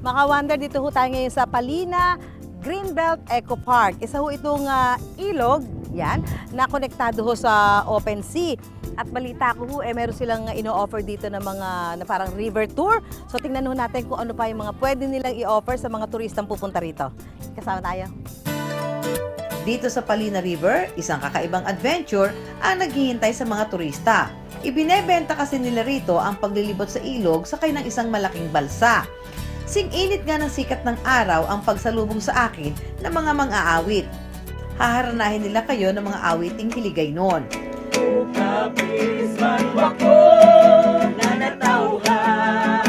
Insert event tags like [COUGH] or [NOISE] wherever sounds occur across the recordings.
Maka-wonder dito ho tayo ngayon sa Palina Greenbelt Eco Park. Isa ho itong ah, ilog, yan, na konektado ho sa open sea. At balita ko ho, eh, meron silang ino-offer dito ng mga na parang river tour. So tingnan ho natin kung ano pa yung mga pwede nilang i-offer sa mga turistang pupunta rito. Kasama tayo. Dito sa Palina River, isang kakaibang adventure ang naghihintay sa mga turista. Ibinebenta kasi nila rito ang paglilibot sa ilog sakay ng isang malaking balsa. Sing-init nga ng sikat ng araw ang pagsalubong sa akin ng mga mang-aawit. Haharanahin nila kayo ng mga awiting hiligay noon. Kapis man wako na natauhan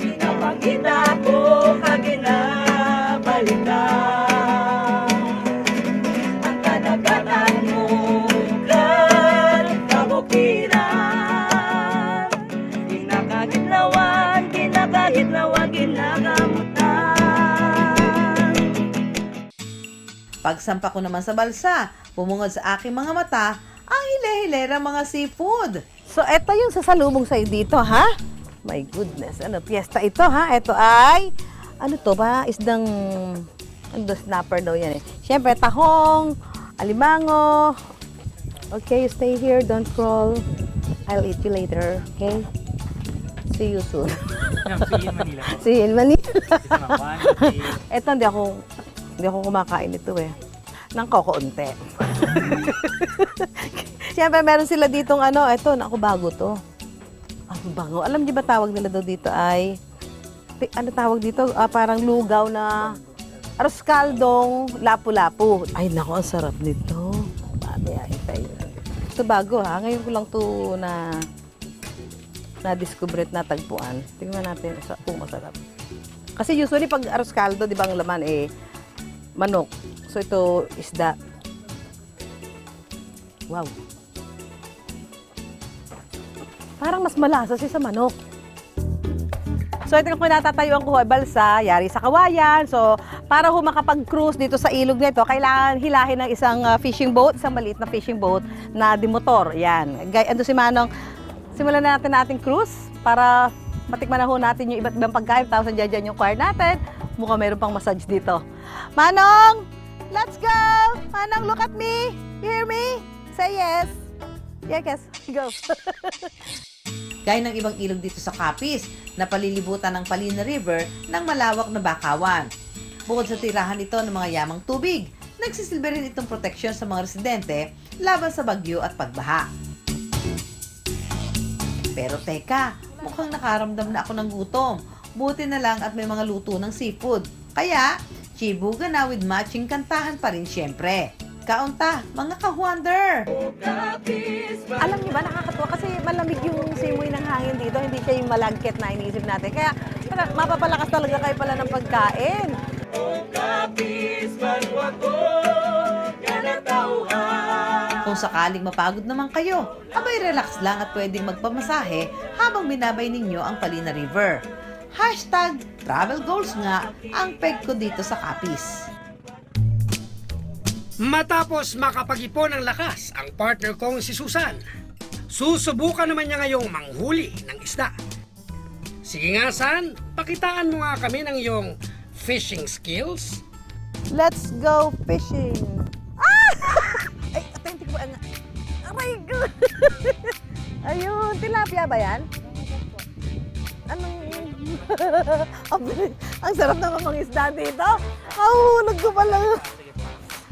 Pinapangita ko kaginabalikan Ang kadagatan Pagsampa ko naman sa balsa, bumungad sa aking mga mata ang hile-hilera mga seafood. So, eto yung sasalubong sa'yo dito, ha? My goodness, ano, piyesta ito, ha? Ito ay, ano to ba? Isdang, ano, snapper daw yan eh. Siyempre, tahong, alimango. Okay, you stay here, don't crawl. I'll eat you later, okay? See you soon. Manila. See you in Manila. Kasi mga one, two, Eto, hindi ako, hindi ako kumakain ito eh. Nang kokoonte. [LAUGHS] Siyempre, meron sila ditong ano, eto, naku, bago to. Ang bango. Alam niyo ba tawag nila daw dito ay, ano tawag dito? Ah, parang lugaw na aros kaldong lapu-lapu. Ay, naku, ang sarap nito. Mamaya, itay. Ito bago ha. Ngayon ko lang to na na-discover at natagpuan. Tingnan natin kung masarap. Kasi usually pag aros caldo, di ba ang laman eh manok. So ito isda. Wow. Parang mas malasa siya sa manok. So ito kung natatayuan ko ay balsa, yari sa kawayan. So para ho makapag-cruise dito sa ilog nito, kailangan hilahin ng isang ah, fishing boat, isang maliit na fishing boat na dimotor. Yan. Ando si Manong, simulan na natin nating cruise para matikman na ho natin yung iba't ibang pagkain. Tapos nandiyan dyan yung car natin. Mukhang meron pang massage dito. Manong! Let's go! Manong, look at me! You hear me? Say yes. Yes, go. [LAUGHS] Gaya ng ibang ilog dito sa Capiz na palilibutan ng Palina River ng malawak na bakawan. Bukod sa tirahan ito ng mga yamang tubig, nagsisilbi rin itong proteksyon sa mga residente laban sa bagyo at pagbaha. Pero teka, mukhang nakaramdam na ako ng gutom. Buti na lang at may mga luto ng seafood. Kaya, chibuga na with matching kantahan pa rin syempre. Kaunta, mga ka-wonder! Alam niyo ba, nakakatuwa kasi malamig yung simoy ng hangin dito. Hindi siya yung malagkit na iniisip natin. Kaya mapapalakas talaga kayo pala ng pagkain. Kung sakaling mapagod naman kayo, abay relax lang at pwedeng magpamasahe habang binabay ninyo ang Palina River. Hashtag travel goals nga ang peg ko dito sa Capiz. Matapos makapag-ipon ng lakas ang partner kong si Susan, susubukan naman niya ngayong manghuli ng isda. Sige nga San, pakitaan mo nga kami ng iyong fishing skills. Let's go fishing! Ah! [LAUGHS] Ay, authentic po. ang- Aray ko! Ayun, tilapia ba yan? Anong... ang, ang sarap naman mga isda dito. Kahuhulog ko pala.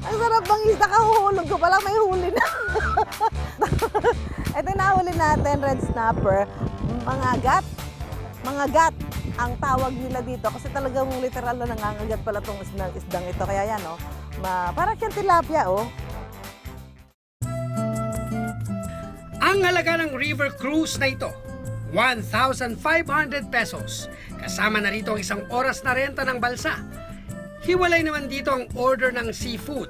Ang sarap bang isda, kahuhulog ko pala. May huli na. [LAUGHS] Ito yung nahuli natin, red snapper. Mga gat. Mga gat ang tawag nila dito kasi talagang literal na nangangagat pala tong isdang, isdang ito. Kaya yan, oh. Ma, parang siyang tilapia, oh. Ang halaga ng river cruise na ito, 1,500 pesos. Kasama na rito ang isang oras na renta ng balsa. Hiwalay naman dito ang order ng seafood.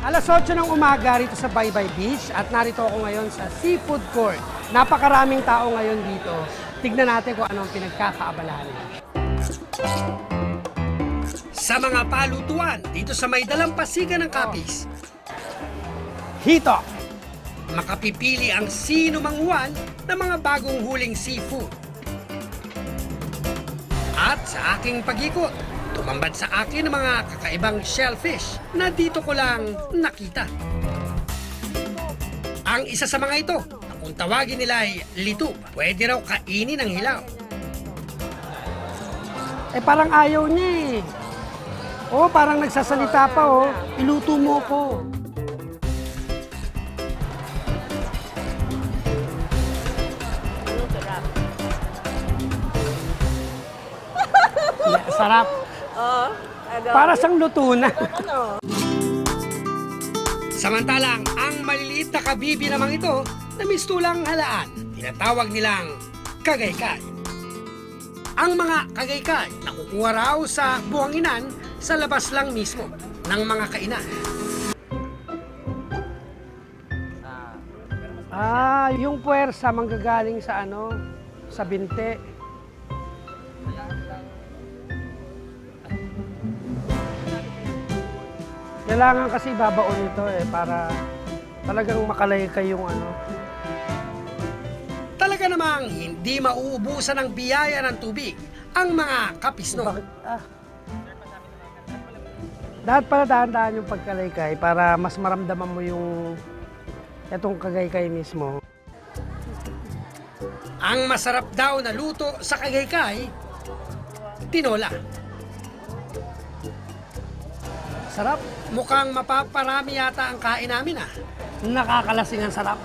Alas 8 ng umaga rito sa Baybay Beach at narito ako ngayon sa Seafood Court. Napakaraming tao ngayon dito. Tignan natin kung ano ang pinagkakaabalahan. Sa mga palutuan dito sa may dalampasigan ng Capiz. Hito, makapipili ang sino manguhan ng mga bagong huling seafood. At sa aking pag-ikot, tumambad sa akin ang mga kakaibang shellfish na dito ko lang nakita. Ang isa sa mga ito, na kung tawagin nila ay litub, pwede raw kainin ng hilaw. Eh parang ayaw niya eh. Oh, parang nagsasalita pa oh. Iluto mo ko. Sarap. Para siyang luto na. Samantalang ang maliliit na kabibi namang ito na mistulang halaan, tinatawag nilang kagaykay. Ang mga kagaykay nakukuha raw sa buhanginan sa labas lang mismo ng mga kainan. Ah, yung puwersa manggagaling sa ano, sa binte. Kailangan kasi babaon ito eh para talagang makalay yung ano. Talaga namang hindi mauubusan ng biyaya ng tubig ang mga kapisno. Bakit? Ah. Dapat pala dahan-dahan yung pagkalaykay para mas maramdaman mo yung etong kagaykay mismo. Ang masarap daw na luto sa kagaykay, tinola. Sarap. Mukhang mapaparami yata ang kain namin ah. Nakakalasing ang sarap.